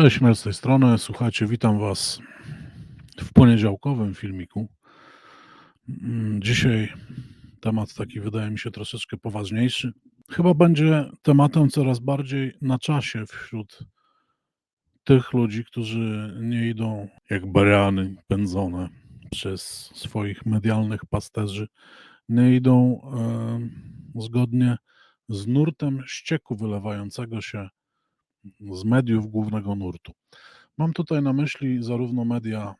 Cześć, z tej strony. Słuchajcie, witam Was w poniedziałkowym filmiku. Mm, Dzisiaj temat taki wydaje mi się troszeczkę poważniejszy. Chyba będzie tematem coraz bardziej na czasie wśród tych ludzi, którzy nie idą jak bariany pędzone przez swoich medialnych pasterzy, nie idą e, zgodnie z nurtem ścieku wylewającego się z mediów głównego nurtu. Mam tutaj na myśli zarówno media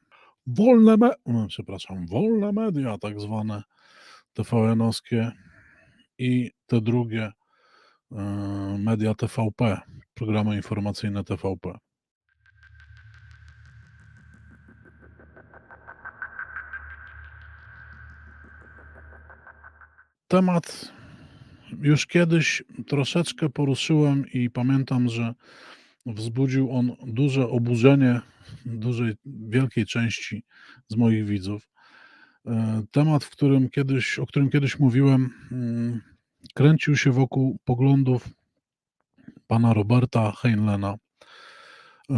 wolne, me, no, przepraszam, wolne media, tak zwane TVN-owskie i te drugie e, media TVP, programy informacyjne TVP. Temat już kiedyś troszeczkę poruszyłem i pamiętam, że wzbudził on duże oburzenie dużej, wielkiej części z moich widzów. E, Temat, w którym kiedyś, o którym kiedyś mówiłem, mm, kręcił się wokół poglądów pana Roberta Heinlena, e,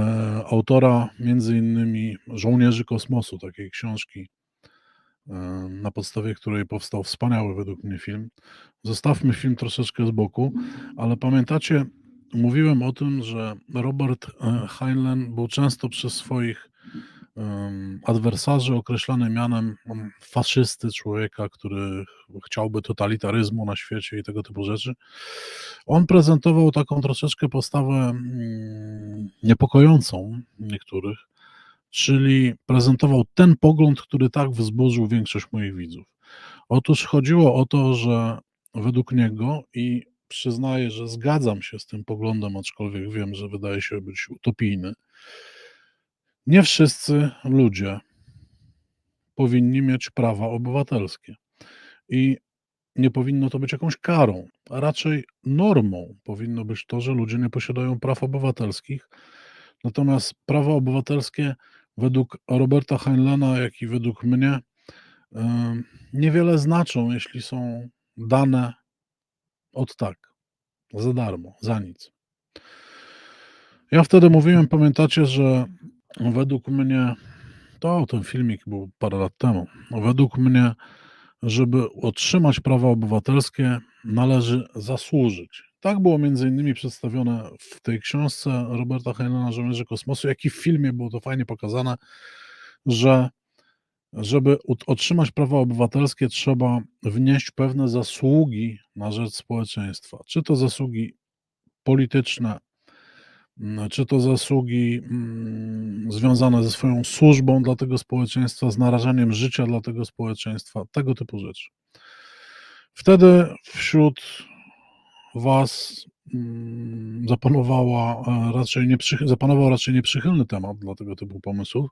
autora między innymi Żołnierzy Kosmosu, takiej książki, na podstawie której powstał wspaniały według mnie film. Zostawmy film troszeczkę z boku, ale pamiętacie, mówiłem o tym, że Robert e, Heinlein był często przez swoich em, adwersarzy określany mianem mm, faszysty, człowieka, który chciałby totalitaryzmu na świecie i tego typu rzeczy. On prezentował taką troszeczkę postawę mm, niepokojącą niektórych, czyli prezentował ten pogląd, który tak wzburzył większość moich widzów. Otóż chodziło o to, że według niego i przyznaję, że zgadzam się z tym poglądem, aczkolwiek wiem, że wydaje się być utopijny. Nie wszyscy ludzie powinni mieć prawa obywatelskie. I nie powinno to być jakąś karą, a raczej normą powinno być to, że ludzie nie posiadają praw obywatelskich. Natomiast prawa obywatelskie według Roberta Heinleina, jak i według mnie, niewiele znaczą, jeśli są dane od tak, za darmo, za nic. Ja wtedy mówiłem, pamiętacie, że według mnie, to ten filmik był parę lat temu, według mnie, żeby otrzymać prawa obywatelskie, należy zasłużyć. Tak było między innymi przedstawione w tej książce Roberta Heinleina Żołnierze Kosmosu, jak i w filmie było to fajnie pokazane, że żeby otrzymać prawa obywatelskie, trzeba wnieść pewne zasługi na rzecz społeczeństwa. Czy to zasługi polityczne, mm, czy to zasługi mm, związane ze swoją służbą dla tego społeczeństwa, z narażaniem życia dla tego społeczeństwa, tego typu rzeczy. Wtedy wśród Was mm, zapanowała e, raczej zapanował raczej nieprzychylny temat dla tego typu pomysłów.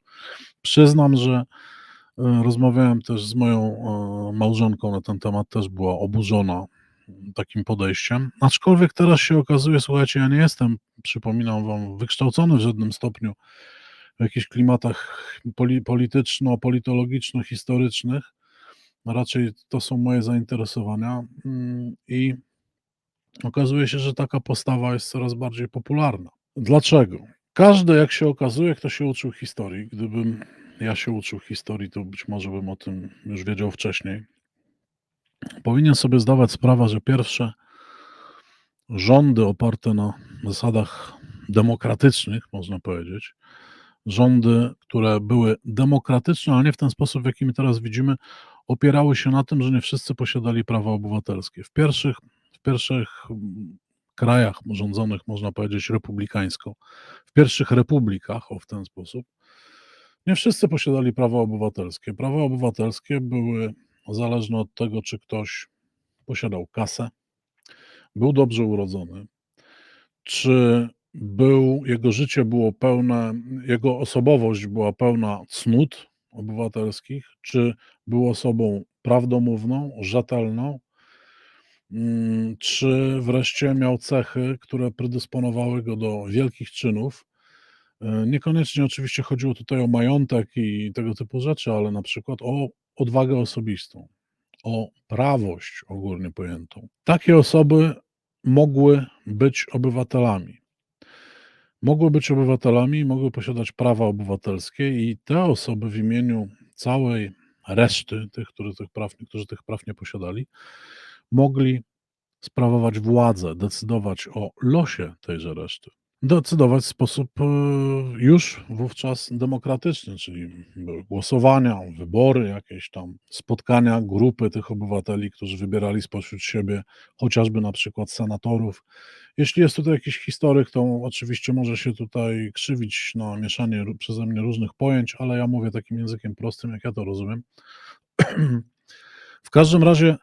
Przyznam, że e, rozmawiałem też z moją e, małżonką na ten temat, też była oburzona takim podejściem. Aczkolwiek teraz się okazuje, słuchajcie, ja nie jestem, przypominam Wam, wykształcony w żadnym stopniu w jakichś klimatach poli- polityczno-politologiczno-historycznych. Raczej to są moje zainteresowania mm, i okazuje się, że taka postawa jest coraz bardziej popularna. Dlaczego? Każdy, jak się okazuje, kto się uczył historii, gdybym ja się uczył historii, to być może bym o tym już wiedział wcześniej, powinien sobie zdawać sprawę, że pierwsze rządy oparte na zasadach demokratycznych, można powiedzieć, rządy, które były demokratyczne, ale nie w ten sposób, w jaki my teraz widzimy, opierały się na tym, że nie wszyscy posiadali prawa obywatelskie. W pierwszych, pierwszych mm, krajach rządzonych, można powiedzieć, republikańsko, w pierwszych republikach, o w ten sposób, nie wszyscy posiadali prawa obywatelskie. Prawa obywatelskie były zależne od tego, czy ktoś posiadał kasę, był dobrze urodzony, czy był, jego życie było pełne, jego osobowość była pełna cnót obywatelskich, czy był osobą prawdomówną, rzetelną, czy wreszcie miał cechy, które predysponowały go do wielkich czynów. E, Niekoniecznie oczywiście chodziło tutaj o majątek i tego typu rzeczy, ale na przykład o odwagę osobistą, o prawość ogólnie pojętą. Takie osoby mogły być obywatelami. mogły być obywatelami, mogły posiadać prawa obywatelskie i te osoby w imieniu całej reszty tych, którzy tych praw, którzy tych praw nie posiadali, mogli sprawować władzę, decydować o losie tejże reszty. Decydować w sposób e, już wówczas demokratyczny, czyli były głosowania, wybory, jakieś tam spotkania, grupy tych obywateli, którzy wybierali spośród siebie chociażby na przykład senatorów. Jeśli jest tutaj jakiś historyk, to oczywiście może się tutaj krzywić na mieszanie przeze mnie różnych pojęć, ale ja mówię takim językiem prostym, jak ja to rozumiem. W każdym razie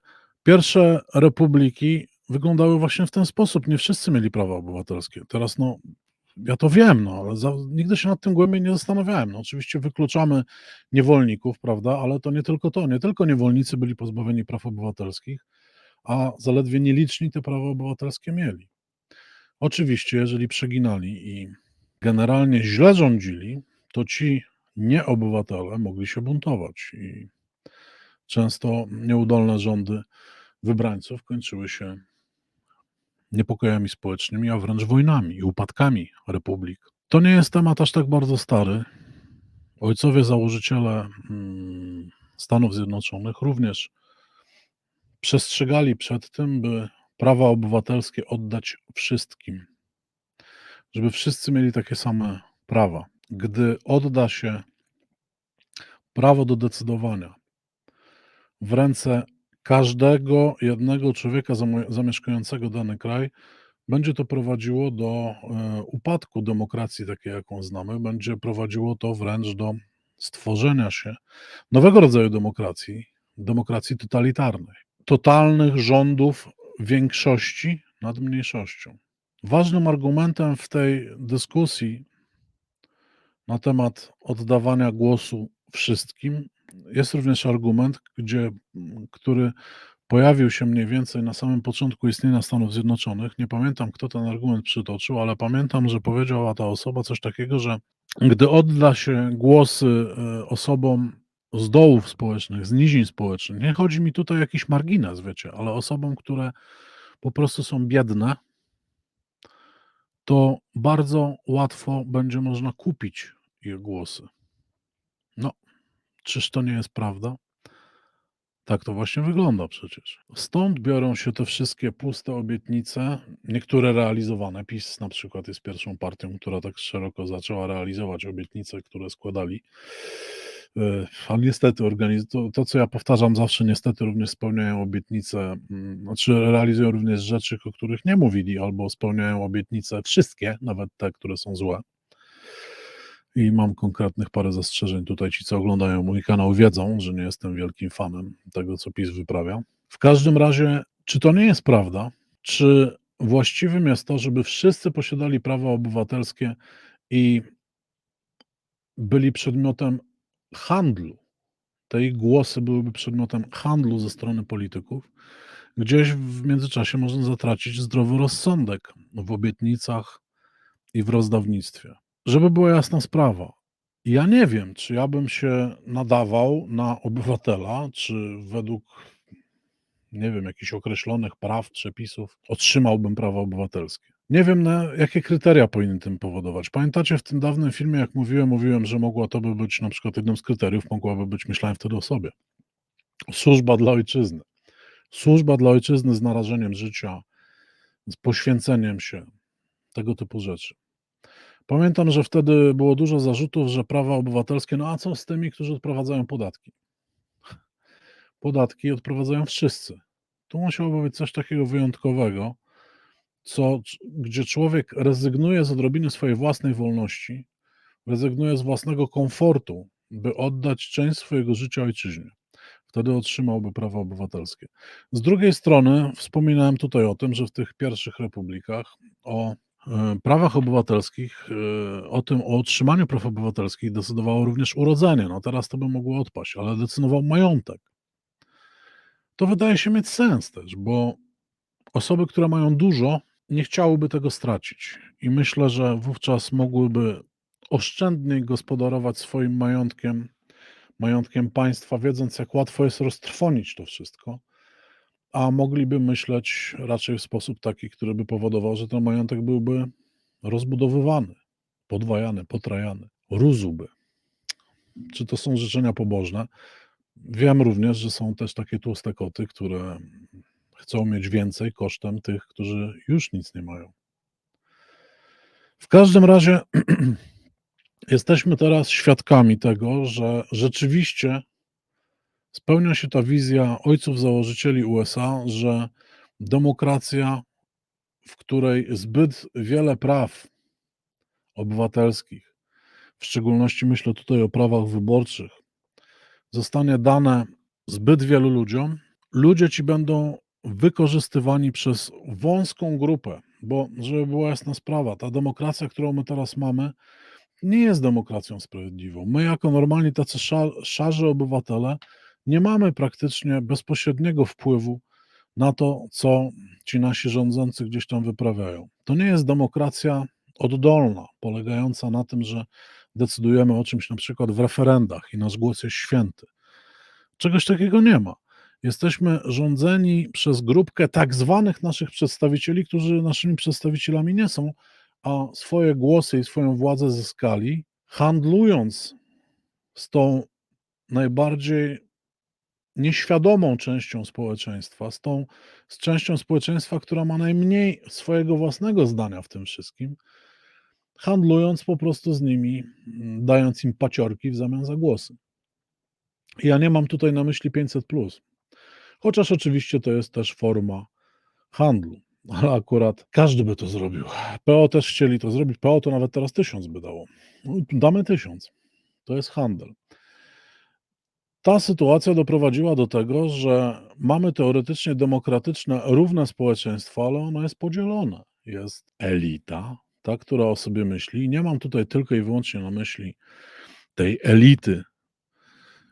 pierwsze republiki wyglądały właśnie w ten sposób. Nie wszyscy mieli prawa obywatelskie. Teraz no, ja to wiem, no, ale za, nigdy się nad tym głębiej nie zastanawiałem. No, oczywiście wykluczamy niewolników, prawda, ale to nie tylko to. Nie tylko niewolnicy byli pozbawieni praw obywatelskich, a zaledwie nieliczni te prawa obywatelskie mieli. Oczywiście, jeżeli przeginali i generalnie źle rządzili, to ci nieobywatele mogli się buntować i często nieudolne rządy wybrańców kończyły się niepokojami społecznymi, a wręcz wojnami i upadkami republik. To nie jest temat aż tak bardzo stary. Ojcowie założyciele mm, Stanów Zjednoczonych również przestrzegali przed tym, by prawa obywatelskie oddać wszystkim, żeby wszyscy mieli takie same prawa. Gdy odda się prawo do decydowania w ręce każdego jednego człowieka zamieszkującego dany kraj, będzie to prowadziło do e, upadku demokracji takiej, jaką znamy, będzie prowadziło to wręcz do stworzenia się nowego rodzaju demokracji, demokracji totalitarnej, totalnych rządów większości nad mniejszością. Ważnym argumentem w tej dyskusji na temat oddawania głosu wszystkim jest również argument, gdzie, który pojawił się mniej więcej na samym początku istnienia Stanów Zjednoczonych. Nie pamiętam, kto ten argument przytoczył, ale pamiętam, że powiedziała ta osoba coś takiego, że gdy odda się głosy e, osobom z dołów społecznych, z nizin społecznych, nie chodzi mi tutaj o jakiś margines, wiecie, ale osobom, które po prostu są biedne, to bardzo łatwo będzie można kupić ich głosy. Czyż to nie jest prawda? Tak to właśnie wygląda przecież. Stąd biorą się te wszystkie puste obietnice, niektóre realizowane. PiS na przykład jest pierwszą partią, która tak szeroko zaczęła realizować obietnice, które składali. E, A niestety to, to, co ja powtarzam zawsze, niestety również spełniają obietnice, mm, znaczy realizują również rzeczy, o których nie mówili, albo spełniają obietnice wszystkie, nawet te, które są złe. I mam konkretnych parę zastrzeżeń. Tutaj ci, co oglądają mój kanał, wiedzą, że nie jestem wielkim fanem tego, co PiS wyprawia. W każdym razie, czy to nie jest prawda? Czy właściwym jest to, żeby wszyscy posiadali prawa obywatelskie i byli przedmiotem handlu? Te ich głosy byłyby przedmiotem handlu ze strony polityków. Gdzieś w międzyczasie można zatracić zdrowy rozsądek w obietnicach i w rozdawnictwie. Żeby była jasna sprawa, ja nie wiem, czy ja bym się nadawał na obywatela, czy według, nie wiem, jakichś określonych praw, przepisów otrzymałbym prawa obywatelskie. Nie wiem, na jakie kryteria powinny tym powodować. Pamiętacie w tym dawnym filmie, jak mówiłem, mówiłem, że mogła to by być na przykład jednym z kryteriów, mogłaby być, myślałem wtedy o sobie, służba dla ojczyzny. Służba dla ojczyzny z narażeniem życia, z poświęceniem się, tego typu rzeczy. Pamiętam, że wtedy było dużo zarzutów, że prawa obywatelskie, no a co z tymi, którzy odprowadzają podatki? Podatki odprowadzają wszyscy. Tu musiałoby być coś takiego wyjątkowego, co, gdzie człowiek rezygnuje z odrobiny swojej własnej wolności, rezygnuje z własnego komfortu, by oddać część swojego życia ojczyźnie. Wtedy otrzymałby prawa obywatelskie. Z drugiej strony, wspominałem tutaj o tym, że w tych pierwszych republikach o prawach obywatelskich, e, o tym, o otrzymaniu praw obywatelskich decydowało również urodzenie. No teraz to by mogło odpaść, ale decydował majątek. To wydaje się mieć sens też, bo osoby, które mają dużo, nie chciałyby tego stracić. I myślę, że wówczas mogłyby oszczędniej gospodarować swoim majątkiem, majątkiem państwa, wiedząc, jak łatwo jest roztrwonić to wszystko, a mogliby myśleć raczej w sposób taki, który by powodował, że ten majątek byłby rozbudowywany. podwajany, potrajany, rósłby. Czy to są życzenia pobożne? Wiem również, że są też takie tłuste koty, które chcą mieć więcej kosztem tych, którzy już nic nie mają. W każdym razie jesteśmy teraz świadkami tego, że rzeczywiście spełnia się ta wizja ojców założycieli USA, że demokracja, w której zbyt wiele praw obywatelskich, w szczególności myślę tutaj o prawach wyborczych, zostanie dane zbyt wielu ludziom, ludzie ci będą wykorzystywani przez wąską grupę, bo żeby była jasna sprawa, ta demokracja, którą my teraz mamy, nie jest demokracją sprawiedliwą. My, jako normalni tacy szar, szarzy obywatele, nie mamy praktycznie bezpośredniego wpływu na to, co ci nasi rządzący gdzieś tam wyprawiają. To nie jest demokracja oddolna, polegająca na tym, że decydujemy o czymś na przykład w referendach i nasz głos jest święty. Czegoś takiego nie ma. Jesteśmy rządzeni przez grupkę tak zwanych naszych przedstawicieli, którzy naszymi przedstawicielami nie są, a swoje głosy i swoją władzę zyskali, handlując z tą najbardziej nieświadomą częścią społeczeństwa, z tą z częścią społeczeństwa, która ma najmniej swojego własnego zdania w tym wszystkim, handlując po prostu z nimi, dając im paciorki w zamian za głosy. Ja nie mam tutaj na myśli 500, chociaż oczywiście to jest też forma handlu, ale akurat każdy by to zrobił. PO też chcieli to zrobić. PO to nawet teraz tysiąc by dało. No, damy tysiąc. To jest handel. Ta sytuacja doprowadziła do tego, że mamy teoretycznie demokratyczne, równe społeczeństwo, ale ono jest podzielone. Jest elita, ta, która o sobie myśli. Nie mam tutaj tylko i wyłącznie na myśli tej elity,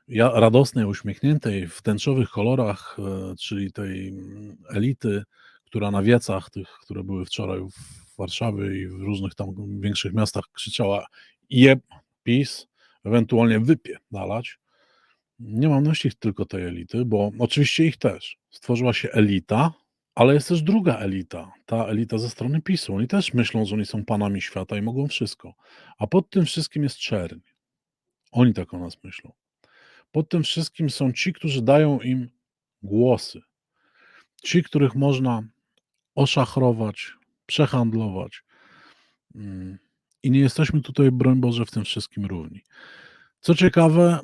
ja, radosnej, uśmiechniętej, w tęczowych kolorach, e, czyli tej mm, elity, która na wiecach, tych, które były wczoraj w Warszawie i w różnych tam większych miastach krzyczała jeb, PiS, ewentualnie wypie nalać. Nie mam na myśli tylko tej elity, bo oczywiście ich też. Stworzyła się elita, ale jest też druga elita, ta elita ze strony PiSu. Oni też myślą, że oni są panami świata i mogą wszystko. A pod tym wszystkim jest czerń. Oni tak o nas myślą. Pod tym wszystkim są ci, którzy dają im głosy. Ci, których można oszachrować, przehandlować. Mm, I nie jesteśmy tutaj, broń Boże, w tym wszystkim równi. Co ciekawe,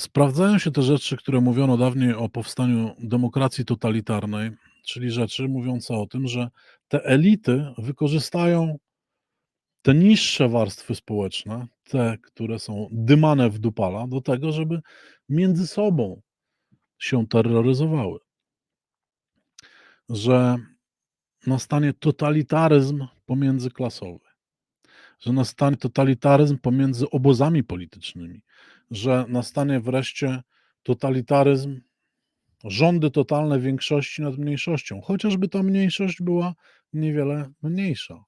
sprawdzają się te rzeczy, które mówiono dawniej o powstaniu demokracji totalitarnej, czyli rzeczy mówiące o tym, że te elity wykorzystają te niższe warstwy społeczne, te, które są dymane w dupala, do tego, żeby między sobą się terroryzowały. Że nastanie totalitaryzm pomiędzyklasowy, że nastanie totalitaryzm pomiędzy obozami politycznymi, że nastanie wreszcie totalitaryzm, rządy totalne większości nad mniejszością, chociażby ta mniejszość była niewiele mniejsza.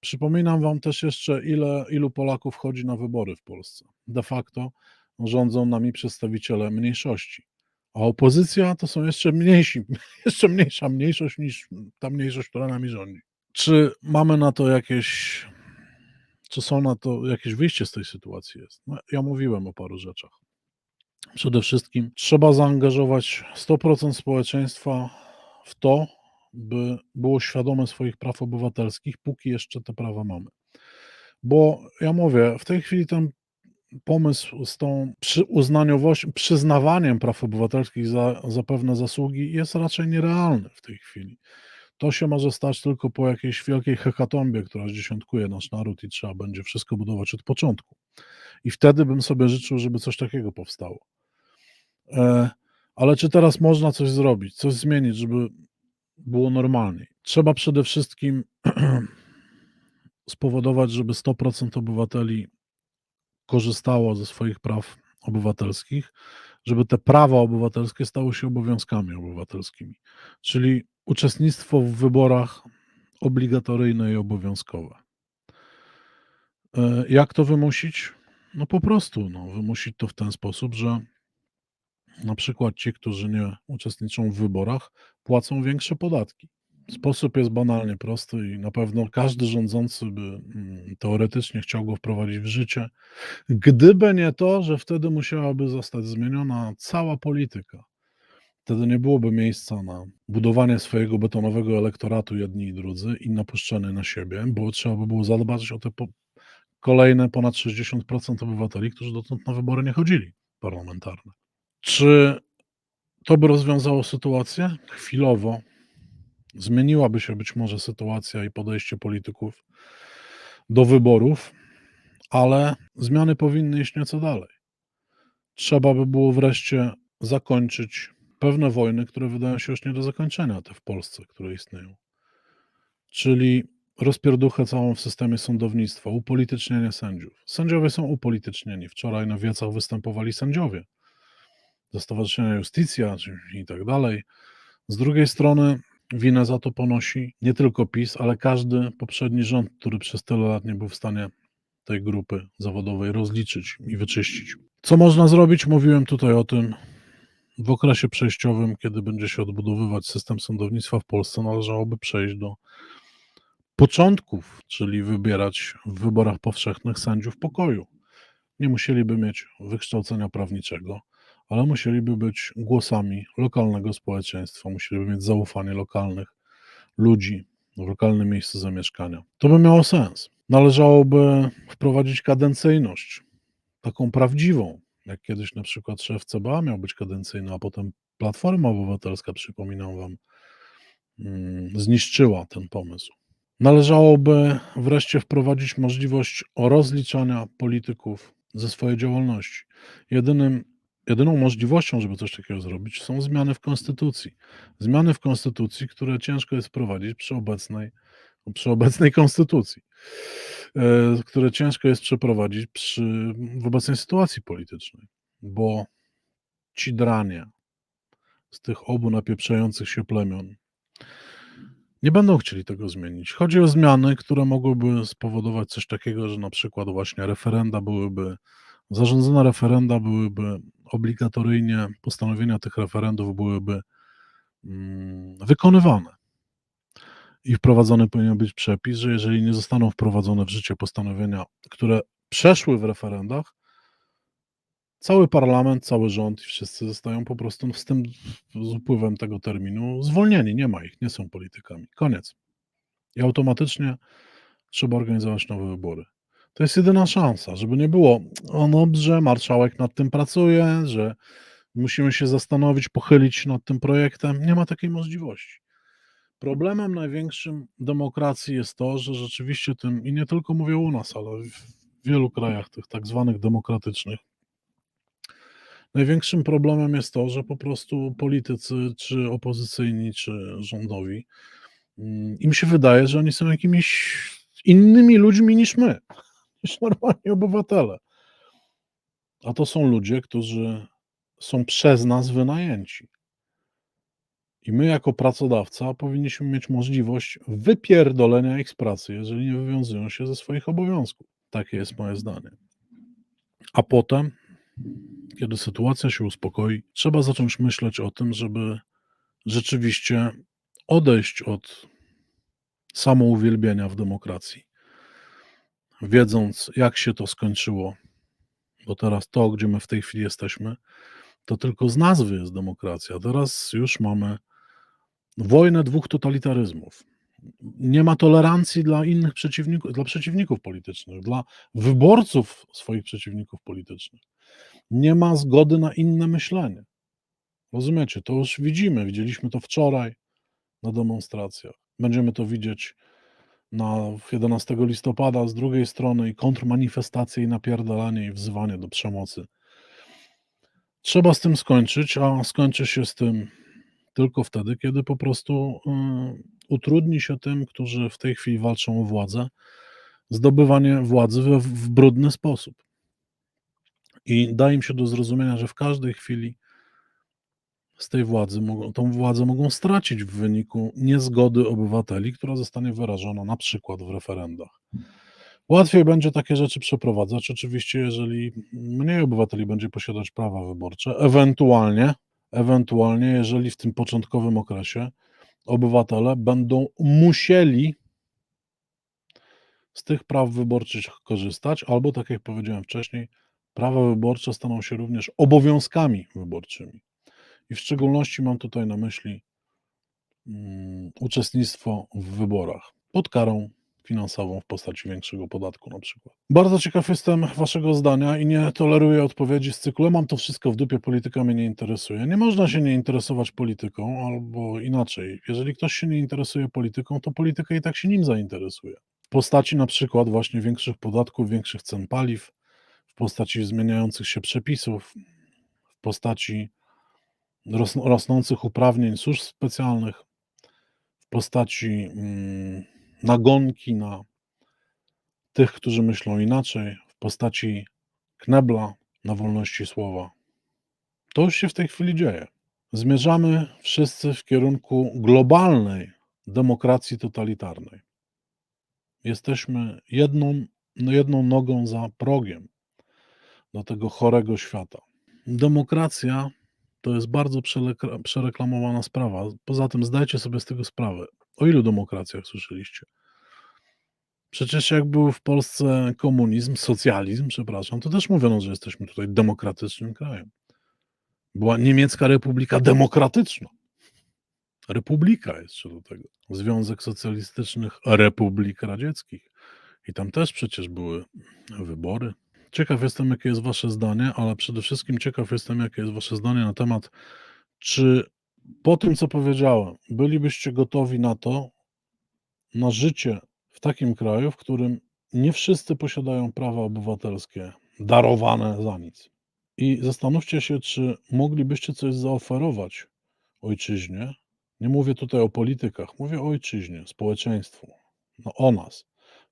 Przypominam Wam też jeszcze, ile, ilu Polaków chodzi na wybory w Polsce. De facto rządzą nami przedstawiciele mniejszości, a opozycja to są jeszcze mniejsi, jeszcze mniejsza mniejszość niż ta mniejszość, która nami rządzi. Czy mamy na to jakieś, czy są na to jakieś wyjście z tej sytuacji jest? No, ja mówiłem o paru rzeczach. Przede wszystkim trzeba zaangażować 100% społeczeństwa w to, by było świadome swoich praw obywatelskich, póki jeszcze te prawa mamy. Bo ja mówię, w tej chwili ten pomysł z tą uznaniowością, przyznawaniem praw obywatelskich za, za pewne zasługi jest raczej nierealny w tej chwili. To się może stać tylko po jakiejś wielkiej hekatombie, która zdziesiątkuje nasz naród i trzeba będzie wszystko budować od początku. I wtedy bym sobie życzył, żeby coś takiego powstało. E, ale czy teraz można coś zrobić, coś zmienić, żeby było normalniej? Trzeba przede wszystkim spowodować, żeby 100% obywateli korzystało ze swoich praw obywatelskich, żeby te prawa obywatelskie stały się obowiązkami obywatelskimi, czyli uczestnictwo w wyborach obligatoryjne i obowiązkowe. E, jak to wymusić? No po prostu no, wymusić to w ten sposób, że na przykład ci, którzy nie uczestniczą w wyborach, płacą większe podatki. Sposób jest banalnie prosty i na pewno każdy rządzący by mm, teoretycznie chciał go wprowadzić w życie, gdyby nie to, że wtedy musiałaby zostać zmieniona cała polityka. Wtedy nie byłoby miejsca na budowanie swojego betonowego elektoratu jedni i drudzy i napuszczenie na siebie, bo trzeba by było zadbać o te po kolejne ponad 60% obywateli, którzy dotąd na wybory nie chodzili parlamentarne. Czy to by rozwiązało sytuację? Chwilowo. Zmieniłaby się być może sytuacja i podejście polityków do wyborów, ale zmiany powinny iść nieco dalej. Trzeba by było wreszcie zakończyć pewne wojny, które wydają się już nie do zakończenia, te w Polsce, które istnieją. Czyli rozpierduchę całą w systemie sądownictwa, upolitycznienie sędziów. Sędziowie są upolitycznieni. Wczoraj na wiecach występowali sędziowie ze Stowarzyszenia Justicja i tak dalej. Z drugiej strony winę za to ponosi nie tylko PiS, ale każdy poprzedni rząd, który przez tyle lat nie był w stanie tej grupy zawodowej rozliczyć i wyczyścić. Co można zrobić? Mówiłem tutaj o tym. W okresie przejściowym, kiedy będzie się odbudowywać system sądownictwa w Polsce, należałoby przejść do początków, czyli wybierać w wyborach powszechnych sędziów pokoju. Nie musieliby mieć wykształcenia prawniczego, ale musieliby być głosami lokalnego społeczeństwa, musieliby mieć zaufanie lokalnych ludzi w lokalnym miejscu zamieszkania. To by miało sens. Należałoby wprowadzić kadencyjność, taką prawdziwą, jak kiedyś na przykład szef CBA miał być kadencyjny, a potem Platforma Obywatelska, przypominam wam, mm, zniszczyła ten pomysł. Należałoby wreszcie wprowadzić możliwość rozliczania polityków ze swojej działalności. Jedynym, jedyną możliwością, żeby coś takiego zrobić, są zmiany w konstytucji. Zmiany w konstytucji, które ciężko jest wprowadzić przy obecnej, przy obecnej konstytucji, które ciężko jest przeprowadzić przy, w obecnej sytuacji politycznej, bo ci dranie z tych obu napieprzających się plemion nie będą chcieli tego zmienić. Chodzi o zmiany, które mogłyby spowodować coś takiego, że na przykład właśnie referenda byłyby, zarządzone referenda byłyby obligatoryjnie, postanowienia tych referendów byłyby mm, wykonywane. I wprowadzony powinien być przepis, że jeżeli nie zostaną wprowadzone w życie postanowienia, które przeszły w referendach, cały parlament, cały rząd i wszyscy zostają po prostu z tym z upływem tego terminu zwolnieni. Nie ma ich, nie są politykami. Koniec. I automatycznie trzeba organizować nowe wybory. To jest jedyna szansa, żeby nie było, o dobrze, marszałek nad tym pracuje, że musimy się zastanowić, pochylić nad tym projektem. Nie ma takiej możliwości. Problemem największym demokracji jest to, że rzeczywiście tym, i nie tylko mówię u nas, ale w wielu krajach tych tak zwanych demokratycznych, Największym problemem jest to, że po prostu politycy, czy opozycyjni, czy rządowi, mm, im się wydaje, że oni są jakimiś innymi ludźmi niż my, niż normalni obywatele. A to są ludzie, którzy są przez nas wynajęci. I my, jako pracodawca, powinniśmy mieć możliwość wypierdolenia ich z pracy, jeżeli nie wywiązują się ze swoich obowiązków. Takie jest moje zdanie. A potem kiedy sytuacja się uspokoi, trzeba zacząć myśleć o tym, żeby rzeczywiście odejść od samouwielbienia w demokracji. Wiedząc, jak się to skończyło, bo teraz to, gdzie my w tej chwili jesteśmy, to tylko z nazwy jest demokracja. Teraz już mamy wojnę dwóch totalitaryzmów. Nie ma tolerancji dla innych przeciwników, dla przeciwników politycznych, dla wyborców swoich przeciwników politycznych nie ma zgody na inne myślenie. Rozumiecie? To już widzimy. Widzieliśmy to wczoraj na demonstracjach. Będziemy to widzieć na 11 listopada z drugiej strony i kontrmanifestacje i napierdalanie i wzywanie do przemocy. Trzeba z tym skończyć, a skończy się z tym tylko wtedy, kiedy po prostu y, utrudni się tym, którzy w tej chwili walczą o władzę, zdobywanie władzy w, w brudny sposób. I da im się do zrozumienia, że w każdej chwili z tej władzy mogą, tą władzę mogą stracić w wyniku niezgody obywateli, która zostanie wyrażona na przykład w referendach. Łatwiej będzie takie rzeczy przeprowadzać, oczywiście, jeżeli mniej obywateli będzie posiadać prawa wyborcze, ewentualnie, ewentualnie, jeżeli w tym początkowym okresie obywatele będą musieli z tych praw wyborczych korzystać, albo tak jak powiedziałem wcześniej, prawa wyborcze staną się również obowiązkami wyborczymi. I w szczególności mam tutaj na myśli mm, uczestnictwo w wyborach pod karą finansową w postaci większego podatku na przykład. Bardzo ciekaw jestem waszego zdania i nie toleruję odpowiedzi z cyklu mam to wszystko w dupie, polityka mnie nie interesuje. Nie można się nie interesować polityką, albo inaczej, jeżeli ktoś się nie interesuje polityką, to polityka i tak się nim zainteresuje. W postaci na przykład właśnie większych podatków, większych cen paliw, w postaci zmieniających się przepisów, w postaci ros rosnących uprawnień służb specjalnych, w postaci mm, nagonki na tych, którzy myślą inaczej, w postaci knebla na wolności słowa. To już się w tej chwili dzieje. Zmierzamy wszyscy w kierunku globalnej demokracji totalitarnej. Jesteśmy jedną, no jedną nogą za progiem do tego chorego świata. Demokracja to jest bardzo przereklamowana sprawa. Poza tym zdajcie sobie z tego sprawę. O ilu demokracjach słyszeliście? Przecież jak był w Polsce komunizm, socjalizm, przepraszam, to też mówiono, że jesteśmy tutaj demokratycznym krajem. Była niemiecka republika demokratyczna. Republika jeszcze do tego. Związek Socjalistycznych Republik Radzieckich. I tam też przecież były wybory. Ciekaw jestem, jakie jest Wasze zdanie, ale przede wszystkim ciekaw jestem, jakie jest Wasze zdanie na temat, czy po tym, co powiedziałem, bylibyście gotowi na to, na życie w takim kraju, w którym nie wszyscy posiadają prawa obywatelskie darowane za nic. I zastanówcie się, czy moglibyście coś zaoferować ojczyźnie. Nie mówię tutaj o politykach, mówię o ojczyźnie, społeczeństwu, no o nas.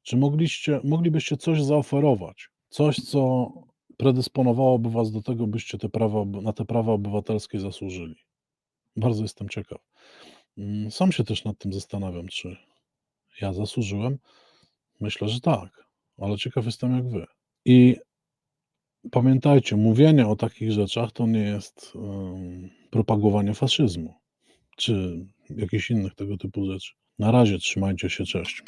Czy mogliście, moglibyście coś zaoferować? Coś, co predysponowałoby was do tego, byście te prawa, na te prawa obywatelskie zasłużyli. Bardzo jestem ciekaw. Mm, Sam się też nad tym zastanawiam, czy ja zasłużyłem. Myślę, że tak, ale ciekaw jestem jak wy. I pamiętajcie, mówienie o takich rzeczach to nie jest propagowanie faszyzmu czy jakichś innych tego typu rzeczy. Na razie trzymajcie się, cześć.